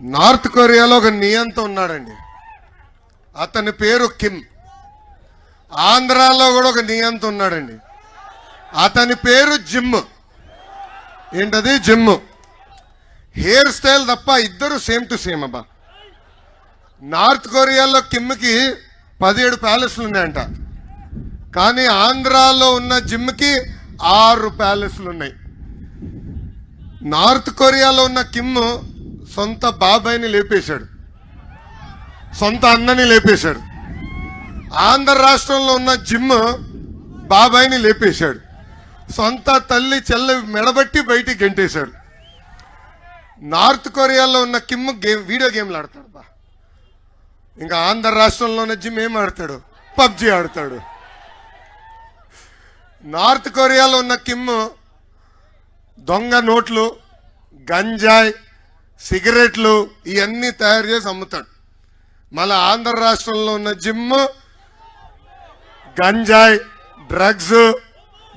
North కొరియాలో ఒక నియంత ఉన్నాడండి. అతని పేరు కిమ్. ఆంధ్రాలో కూడా ఒక నియంత ఉన్నాడండి. అతని పేరు జిమ్. ఏంటది? జిమ్. హెయిర్ స్టైల్ తప్ప ఇద్దరు సేమ్ టు సేమ్ అబ్బా. నార్త్ కొరియాలో కిమ్కి పదిహేడు ప్యాలెస్లు ఉన్నాయంట. కానీ ఆంధ్రాలో ఉన్న జిమ్కి ఆరు ప్యాలెస్లు ఉన్నాయి. నార్త్ కొరియాలో ఉన్న కిమ్ సొంత బాబాయ్ని లేపేశాడు. సొంత అన్నని లేపేశాడు. ఆంధ్ర రాష్ట్రంలో ఉన్న జిమ్ బాబాయ్ని లేపేశాడు. సొంత తల్లి చెల్ల మెడబట్టి బయటికి గెంటేశాడు. నార్త్ కొరియాలో ఉన్న కిమ్ గేమ్ వీడియో గేమ్లు ఆడతాడు బా. ఇంకా ఆంధ్ర రాష్ట్రంలో ఉన్న జిమ్ ఏం ఆడతాడు? పబ్జి ఆడతాడు. నార్త్ కొరియాలో ఉన్న కిమ్ దొంగ నోట్లు గంజాయి సిగరెట్లు ఇవన్నీ తయారు చేసి అమ్ముతాడు. మళ్ళీ ఆంధ్ర రాష్ట్రంలో ఉన్న జిమ్ గంజాయ్ డ్రగ్స్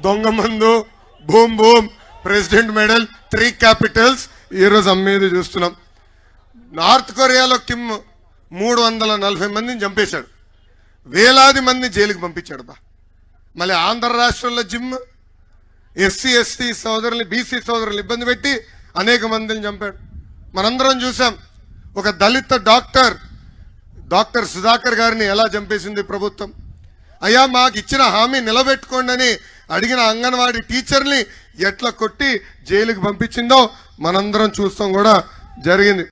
దొంగ మందు boom boom president medal three capitals ఈరోజు అమ్మేది చూస్తున్నాం. నార్త్ కొరియాలో కిమ్ మూడు వందల నలభై మందిని చంపేశాడు. వేలాది మందిని జైలుకి పంపించాడు బా. మళ్ళీ ఆంధ్ర రాష్ట్రంలో జిమ్ ఎస్సీ ఎస్టీ సోదరుల్ని బీసీ సోదరులు ఇబ్బంది పెట్టి అనేక మందిని చంపాడు. మనందరం చూసాం ఒక దళిత డాక్టర్ డాక్టర్ సుధాకర్ గారిని ఎలా చంపేసింది ప్రభుత్వం? అయ్యా మాకు ఇచ్చిన హామీ నిలబెట్టుకోండి అని అడిగిన అంగన్వాడీ టీచర్ని ఎట్లా కొట్టి జైలుకి పంపించిందో మనందరం చూస్తాం కూడా జరిగింది.